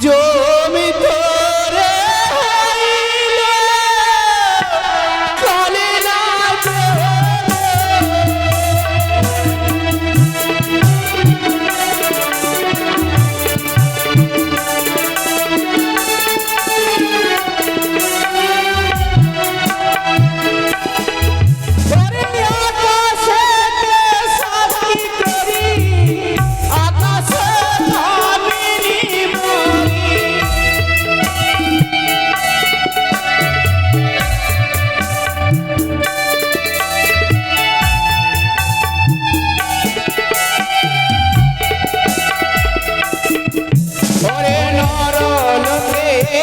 yo રે નારાયણ